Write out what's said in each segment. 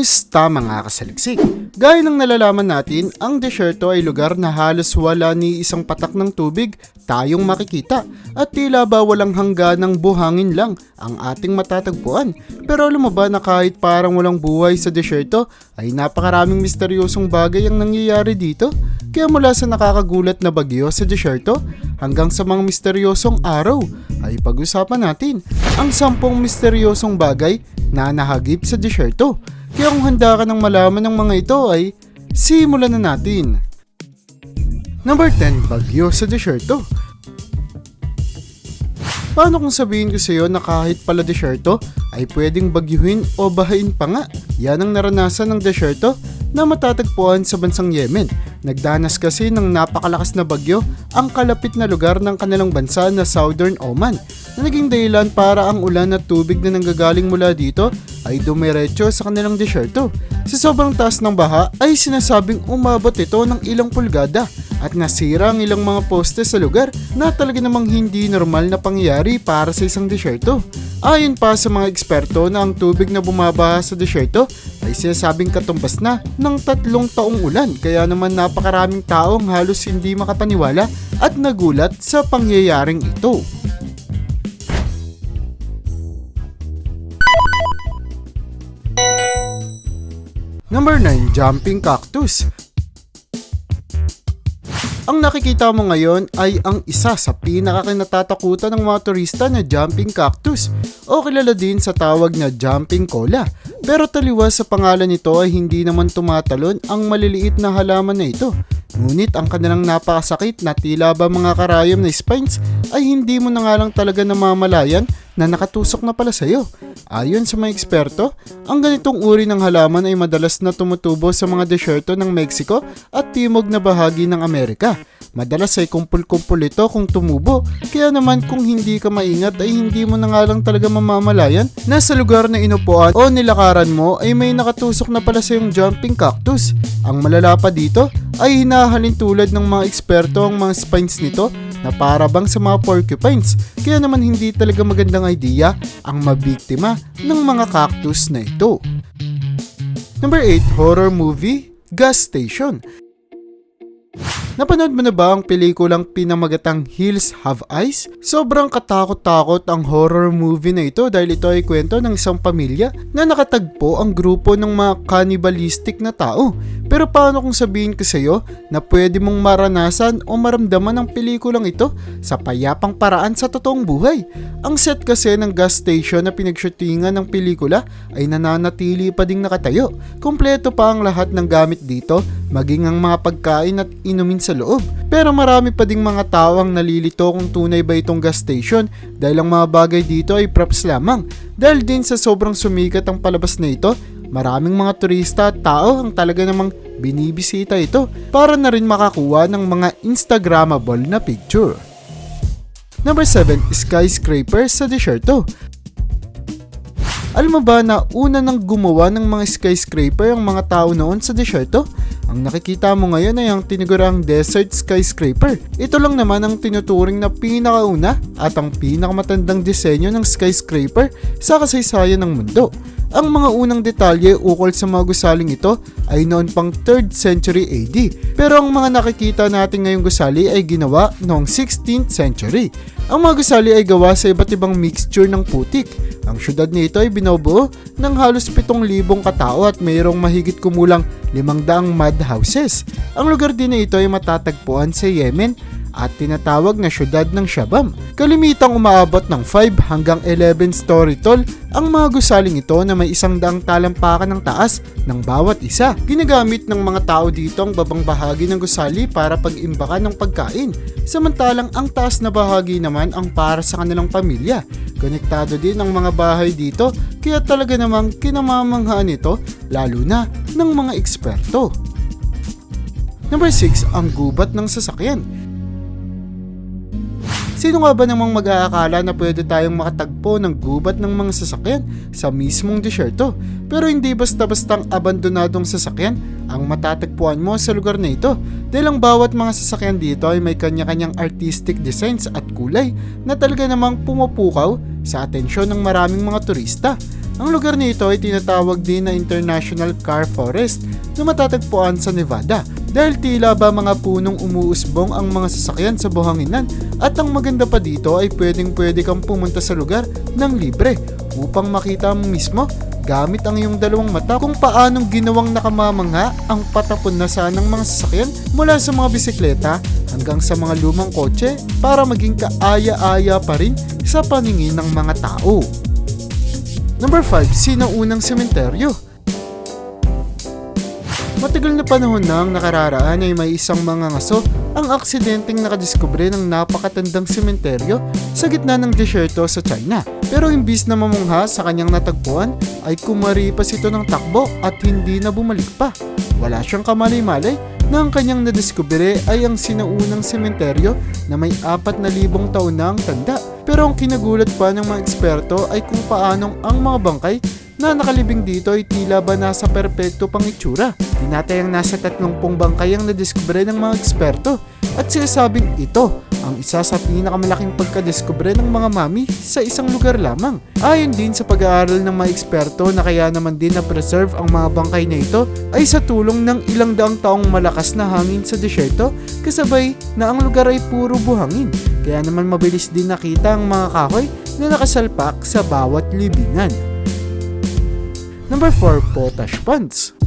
Kumusta mga kasaliksik? Gaya ng nalalaman natin, ang desierto ay lugar na halos wala ni isang patak ng tubig tayong makikita at tila ba walang hangganang buhangin lang ang ating matatagpuan. Pero alam mo ba na kahit parang walang buhay sa desierto ay napakaraming misteryosong bagay ang nangyayari dito? Kaya mula sa nakakagulat na bagyo sa desierto hanggang sa mga misteryosong araw ay pag-usapan natin ang sampung misteryosong bagay na nahagip sa desierto. Kaya kung handa ka ng malaman ng mga ito ay simulan na natin. Number 10, Bagyo sa Desierto. Paano kung sabihin ko sa iyo na kahit pala desierto ay pwedeng bagyuhin o bahain pa nga? Yan ang naranasan ng desierto na matatagpuan sa bansang Yemen. Nagdanas kasi ng napakalakas na bagyo ang kalapit na lugar ng kanilang bansa na Southern Oman na naging dahilan para ang ulan at tubig na nanggagaling mula dito ay dumiretso sa kanilang desierto. Sa sobrang taas ng baha ay sinasabing umabot ito ng ilang pulgada at nasira ang ilang mga poste sa lugar na talaga namang hindi normal na pangyayari para sa isang desierto. Ayon pa sa mga eksperto na ang tubig na bumabaha sa desierto ay sinasabing katumbas na ng tatlong taong ulan kaya naman napakaraming taong halos hindi makapaniwala at nagulat sa pangyayaring ito. Number 9, Jumping Cactus. Ang nakikita mo ngayon ay ang isa sa pinakakinatatakutan ng mga turista na jumping cactus o kilala din sa tawag na jumping cola. Pero taliwas sa pangalan nito ay hindi naman tumatalon ang maliliit na halaman na ito. Ngunit ang kanilang napakasakit na tila ba mga karayom na spines ay hindi mo na nga lang talaga namamalayan na nakatusok na pala sa'yo. Ayon sa mga eksperto, ang ganitong uri ng halaman ay madalas na tumutubo sa mga desyerto ng Mexico at timog na bahagi ng Amerika. Madalas ay kumpul-kumpul ito kung tumubo, kaya naman kung hindi ka maingat ay hindi mo na nga lang talaga mamamalayan na sa lugar na inupuan o nilakaran mo ay may nakatusok na pala sa yung jumping cactus. Ang malala pa dito ay hinahalin tulad ng mga eksperto ang mga spines nito na para bang sa mga porcupines. Kaya naman hindi talaga magandang idea ang mabiktima ng mga cactus na ito. Number 8, horror movie, Gas Station. Napanood mo na ba ang pelikulang pinamagatang Hills Have Eyes? Sobrang katakot-takot ang horror movie na ito dahil ito ay kwento ng isang pamilya na nakatagpo ang grupo ng mga cannibalistic na tao. Pero paano kung sabihin ko sa iyo na pwede mong maranasan o maramdaman ang pelikulang ito sa payapang paraan sa totoong buhay? Ang set kasi ng gas station na pinagshootingan ng pelikula ay nananatili pa ding nakatayo. Kompleto pa ang lahat ng gamit dito, maging ang mga pagkain at inumin sa loob. Pero marami pa ding mga tao ang nalilito kung tunay ba itong gas station dahil ang mga bagay dito ay props lamang. Dahil din sa sobrang sumikat ang palabas na ito, maraming mga turista at tao ang talaga namang binibisita ito para na rin makakuha ng mga Instagrammable na picture. Number 7, skyscraper sa desierto. Alam mo ba na una nang gumawa ng mga skyscraper ang mga tao noon sa desierto? Ang nakikita mo ngayon ay ang tinigurang desert skyscraper. Ito lang naman ang tinuturing na pinakauna at ang pinakamatandang disenyo ng skyscraper sa kasaysayan ng mundo. Ang mga unang detalye ukol sa mga gusaling ito ay noon pang 3rd century AD. Pero ang mga nakikita natin ngayong gusali ay ginawa noong 16th century. Ang mga gusali ay gawa sa iba't ibang mixture ng putik. Ang syudad nito ay binubuo ng halos 7,000 katao at mayroong mahigit kumulang 500 mud houses. Ang lugar din na ito ay matatagpuan sa Yemen at tinatawag na syudad ng Shabam. Kalimitang umaabot ng 5 hanggang 11 story tall ang mga gusaling ito na may isang daang talampakan ng taas ng bawat isa. Ginagamit ng mga tao dito ang babang bahagi ng gusali para pag-imbakan ng pagkain, samantalang ang taas na bahagi naman ang para sa kanilang pamilya. Konektado din ang mga bahay dito kaya talaga namang kinamamanghaan ito lalo na ng mga eksperto. Number 6, ang gubat ng sasakyan. Sino nga ba namang mag-aakala na pwede tayong makatagpo ng gubat ng mga sasakyan sa mismong desierto? Pero hindi basta-bastang abandonadong sasakyan ang matatagpuan mo sa lugar na ito dahil ang bawat mga sasakyan dito ay may kanya-kanyang artistic designs at kulay na talaga namang pumupukaw sa atensyon ng maraming mga turista. Ang lugar nito ay tinatawag din na International Car Forest na matatagpuan sa Nevada dahil tila ba mga punong umuusbong ang mga sasakyan sa buhanginan at ang maganda pa dito ay pwedeng pwede kang pumunta sa lugar ng libre upang makita mo mismo gamit ang iyong dalawang mata kung paanong ginawang nakamamangha ang patapon na sanang mga sasakyan mula sa mga bisikleta hanggang sa mga lumang kotse para maging kaaya-aya pa rin sa paningin ng mga tao. Number 5, sinaunang sementeryo. Matagal na panahon nang nakararaan ay may isang mga ngaso ang aksidenteng nakadiskubre ng napakatandang sementeryo sa gitna ng desierto sa China. Pero imbis na mamungha sa kanyang natagpuan ay kumaripas ito ng takbo at hindi na bumalik pa. Wala siyang kamalay-malay na ang kanyang nadiskubre ay ang sinaunang sementeryo na may 4,000 taon na ang tanda. Pero ang kinagulat pa ng mga eksperto ay kung paanong ang mga bangkay na nakalibing dito ay tila ba nasa perpekto pang itsura. Tinatayang nasa 30 bangkay ang nadiskubre ng mga eksperto at sinasabing ito ang isa sa pinakamalaking pagkadiskubre ng mga mami sa isang lugar lamang. Ayon din sa pag-aaral ng mga eksperto na kaya naman din na preserve ang mga bangkay na ito ay sa tulong ng ilang daang taong malakas na hangin sa desierto kasabay na ang lugar ay puro buhangin. Kaya naman mabilis din nakita ang mga kahoy na nakasalpak sa bawat libingan. Number 4, potash ponds.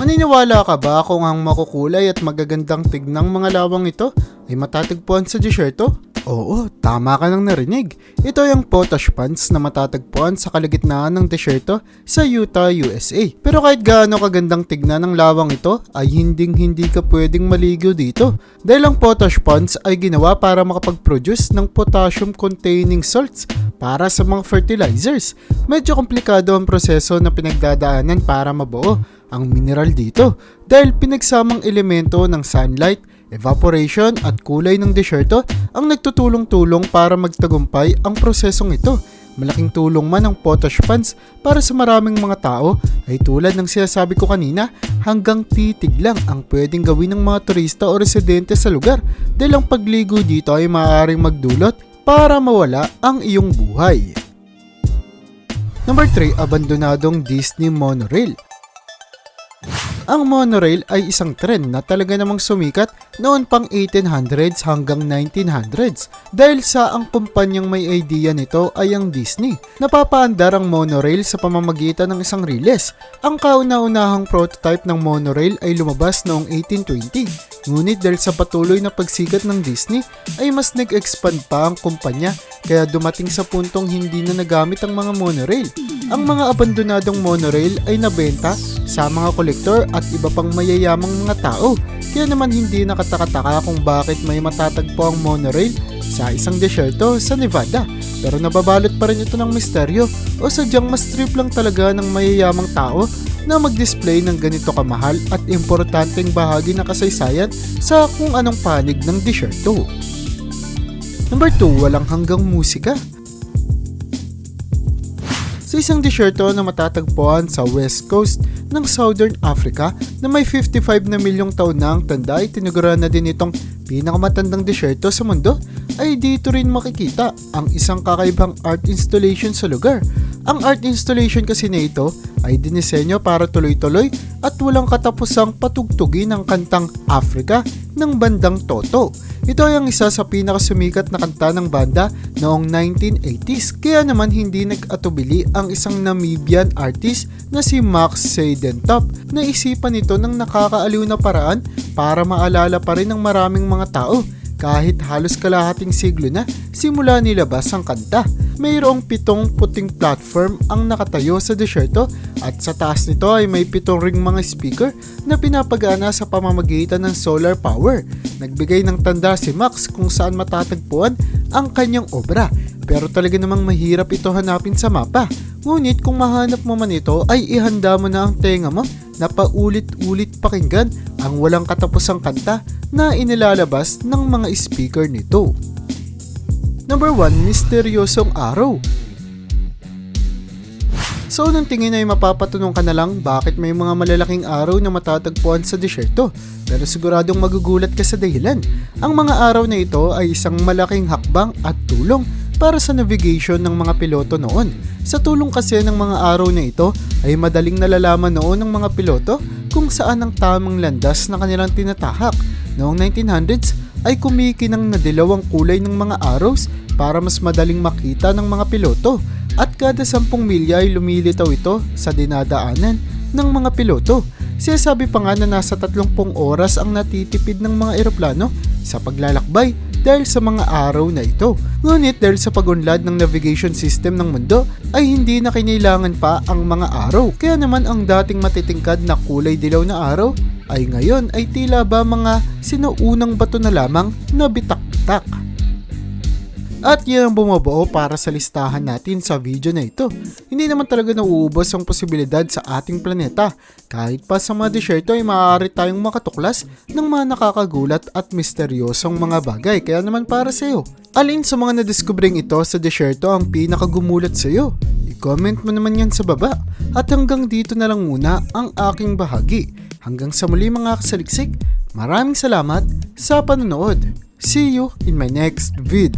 Maniniwala ka ba kung ang makukulay at magagandang tignang mga lawang ito ay matatagpuan sa desierto? Oo, tama ka nang narinig. Ito ay ang potash ponds na matatagpuan sa kalagitnaan ng desierto sa Utah, USA. Pero kahit gaano kagandang tignan ng lawang ito, ay hinding hindi ka pwedeng maligo dito. Dahil ang potash ponds ay ginawa para makapag-produce ng potassium-containing salts para sa mga fertilizers. Medyo komplikado ang proseso na pinagdadaanan para mabuo ang mineral dito dahil pinagsamang elemento ng sunlight, evaporation at kulay ng desierto ang nagtutulong-tulong para magtagumpay ang prosesong ito. Malaking tulong man ang potash funds para sa maraming mga tao ay tulad ng sinasabi ko kanina hanggang titig lang ang pwedeng gawin ng mga turista o residente sa lugar dahil ang pagligo dito ay maaaring magdulot para mawala ang iyong buhay. Number 3, abandonadong Disney monorail. Ang monorail ay isang tren na talaga namang sumikat noon pang 1800s hanggang 1900s dahil sa ang kumpanyang may idea nito ay ang Disney. Napapaandar ang monorail sa pamamagitan ng isang riles. Ang kauna-unahang prototype ng monorail ay lumabas noong 1820. Ngunit dahil sa patuloy na pagsikat ng Disney ay mas nag-expand pa ang kumpanya kaya dumating sa puntong hindi na nagamit ang mga monorail. Ang mga abandonadong monorail ay nabenta sa mga kolektor at iba pang mayayamang mga tao. Kaya naman hindi nakatakataka kung bakit may matatagpo ang monorail sa isang desierto sa Nevada. Pero nababalot pa rin ito ng misteryo o sadyang mas trip lang talaga ng mayayamang tao na mag-display ng ganito kamahal at importanteng bahagi ng kasaysayan sa kung anong panig ng desierto. Number 2, walang hanggang musika. Sa isang desierto na matatagpuan sa west coast ng Southern Africa na may 55 na milyong taon na ang tanda ay tiniguran na din itong pinakamatandang desierto sa mundo ay dito rin makikita ang isang kakaibang art installation sa lugar. Ang art installation kasi na ito ay dinisenyo para tuloy-tuloy at walang katapusang patugtugin ng kantang Africa ng bandang Toto. Ito ay ang isa sa pinakasumikat na kanta ng banda noong 1980s kaya naman hindi nag-atubili ang isang Namibian artist na si Max Seidentop na isipan ito ng nakakaaliw na paraan para maalala pa rin ng maraming mga tao kahit halos kalahating siglo na simula nilabas ang kanta. Mayroong pitong puting platform ang nakatayo sa desierto at sa taas nito ay may pitong ring mga speaker na pinapagana sa pamamagitan ng solar power. Nagbigay ng tanda si Max kung saan matatagpuan ang kanyang obra pero talaga namang mahirap ito hanapin sa mapa. Ngunit kung mahanap mo man ito ay ihanda mo na ang tenga mo na paulit-ulit pakinggan ang walang katapusang kanta na inilalabas ng mga speaker nito. Number 1, Misteryosong Araw So unang tingin ay mapapatunong ka na lang bakit may mga malalaking araw na matatagpuan sa desierto. Pero siguradong magugulat ka sa dahilan. Ang mga araw na ito ay isang malaking hakbang at tulong para sa navigation ng mga piloto noon. Sa tulong kasi ng mga araw na ito ay madaling nalalaman noon ng mga piloto kung saan ang tamang landas na kanilang tinatahak. Noong 1900s ay kumikinang na dilaw ang kulay ng mga arrows para mas madaling makita ng mga piloto at kada 10 milya ay lumilitaw ito sa dinadaanan ng mga piloto. Sinasabi pa nga na nasa 30 oras ang natitipid ng mga eroplano sa paglalakbay dahil sa mga araw na ito. Ngunit dahil sa pagunlad ng navigation system ng mundo ay hindi na kinailangan pa ang mga araw. Kaya naman ang dating matitingkad na kulay dilaw na araw ay ngayon ay tila ba mga sinuunang bato na lamang na bitak-bitak. At yan ang bumubuo para sa listahan natin sa video na ito. Hindi naman talaga nauubos ang posibilidad sa ating planeta. Kahit pa sa mga desierto ay maaari tayong makatuklas ng mga nakakagulat at misteryosong mga bagay. Kaya naman para sa iyo, alin sa mga nadiskubreng ito sa desierto ang pinakagumulat sa iyo? I-comment mo naman yan sa baba. At hanggang dito na lang muna ang aking bahagi. Hanggang sa muli mga kasaliksik, maraming salamat sa panonood. See you in my next vid.